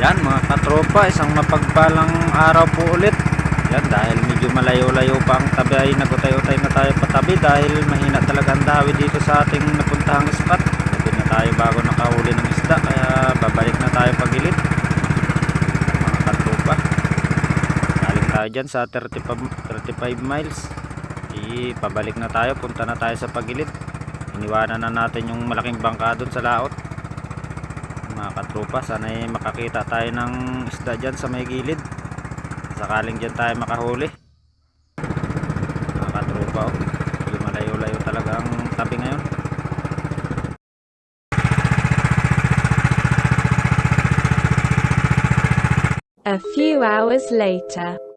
Yan mga katropa, isang mapagpalang araw po ulit. Yan dahil medyo malayo-layo pa ang tabi ay nagutay-utay na tayo patabi dahil mahina talaga ang dawi dito sa ating napuntahang spot. Nabi na tayo bago nakahuli ng isda kaya babalik na tayo pagilid. Mga katropa. Galing tayo dyan sa 35, 35 miles. I, pabalik na tayo, punta na tayo sa pagilid. Iniwanan na natin yung malaking bangka doon sa laot mga katropa sana'y makakita tayo ng isda dyan sa may gilid sakaling dyan tayo makahuli mga katropa oh. Medyo malayo-layo talaga ang tabi ngayon A few hours later.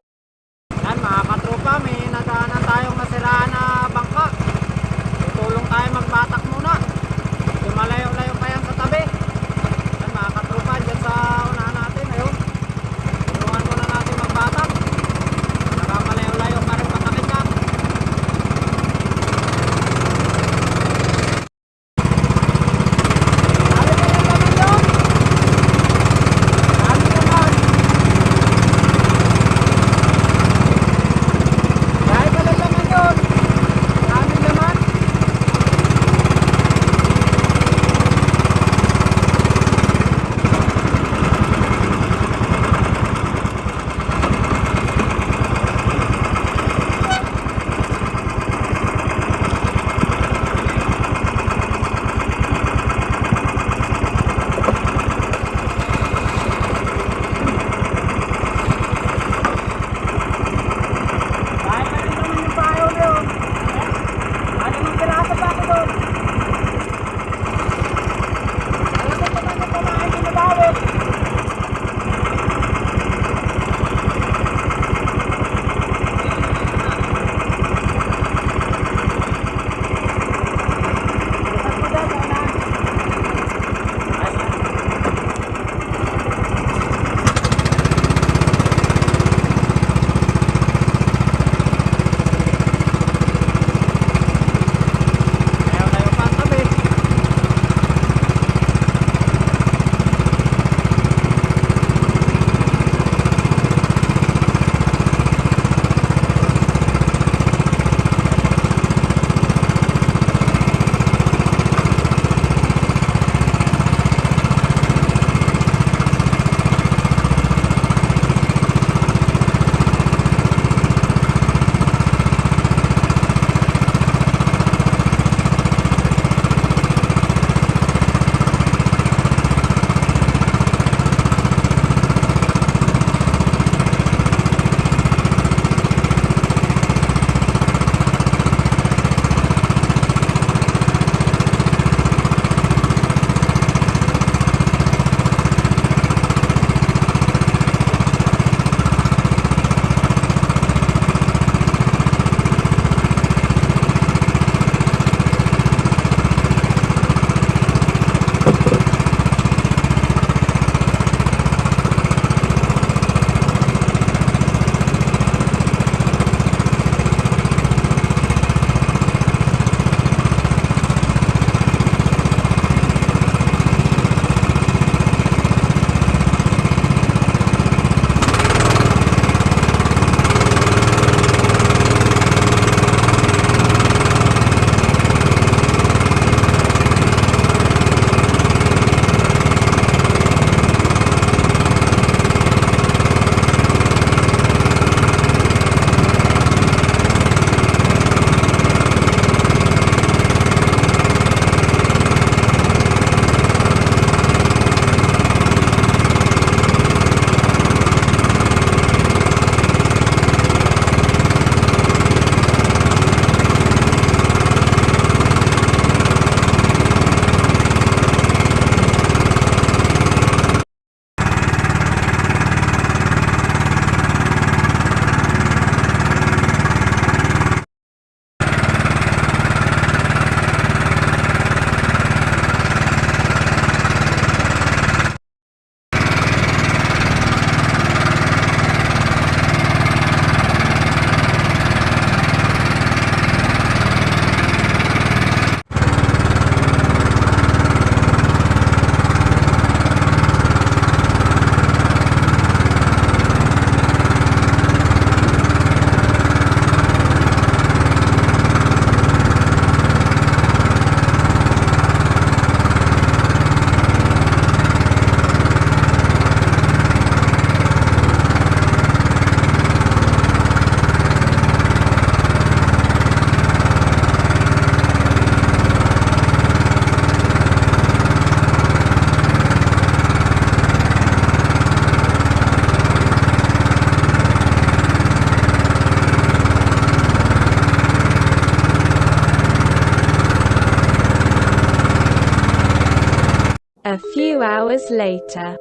Hours later.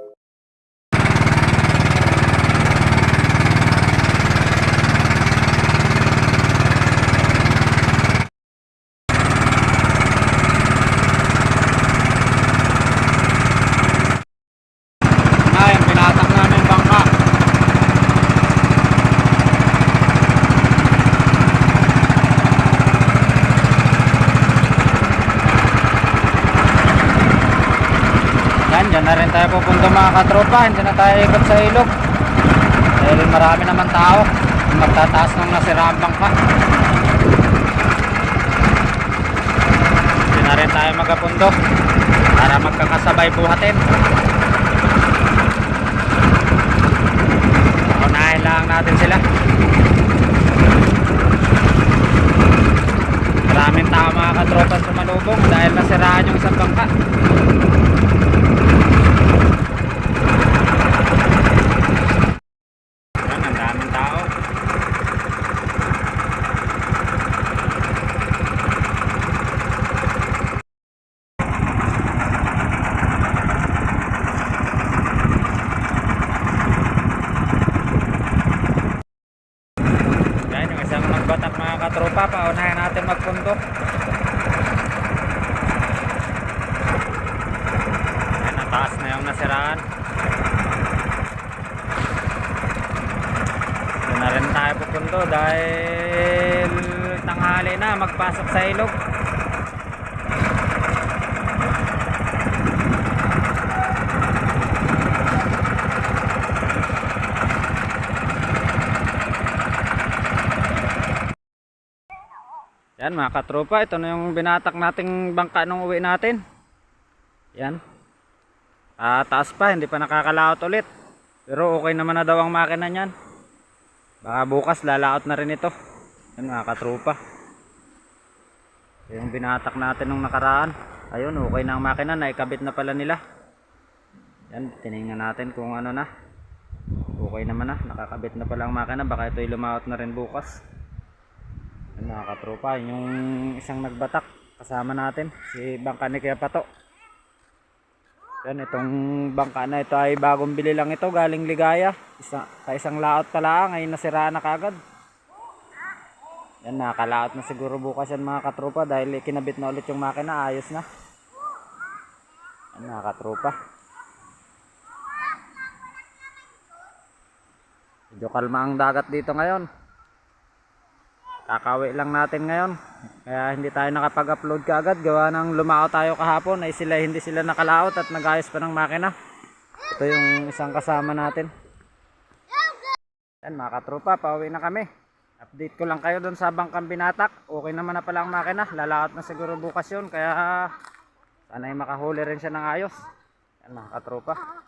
Dyan na rin tayo pupunta mga katropa. Hindi na tayo ikot sa ilog. Dahil marami naman tao. Magtataas ng nasiraan bangka. Hindi na rin tayo magapundo. Para magkakasabay buhatin. Unahin lang natin sila. Maraming tao mga katropa sa Malubong dahil nasiraan yung isang bangka. Yan, ang daming tao. Yan, yung isang magbatak katropa, paunahin natin magpundok. Yan, nataas na yung nasiraan. Doon na rin tayo pupundo dahil tanghali na, magpasok sa ilog. Yan mga katropa, ito na yung binatak nating bangka nung uwi natin. Yan. Ah, taas pa, hindi pa nakakalaot ulit. Pero okay naman na daw ang makina niyan. Baka bukas lalaot na rin ito. Yan mga katropa. Ito yung binatak natin nung nakaraan. Ayun, okay na ang makina, naikabit na pala nila. Yan, tiningnan natin kung ano na. Okay naman na, nakakabit na pala ang makina. Baka ito'y lumaot na rin bukas. Yan mga katropa, yun yung isang nagbatak kasama natin, si Bangka ni Kuya Pato. Yan, itong bangka na ito ay bagong bili lang ito, galing Ligaya. Isa, sa isang laot pa lang ay nasiraan na kagad. Yan, nakakalaot na siguro bukas yan mga katropa dahil kinabit na ulit yung makina, ayos na. Yan mga katropa. Medyo kalma ang dagat dito ngayon. Kakawi lang natin ngayon. Kaya hindi tayo nakapag-upload kaagad. Gawa ng lumao tayo kahapon ay sila hindi sila nakalaot at nagayos pa ng makina. Ito yung isang kasama natin. Yan mga katropa, pauwi na kami. Update ko lang kayo doon sa bangkang binatak. Okay naman na pala ang makina. Lalaot na siguro bukas yun. Kaya sana ay makahuli rin siya ng ayos. Yan mga katropa.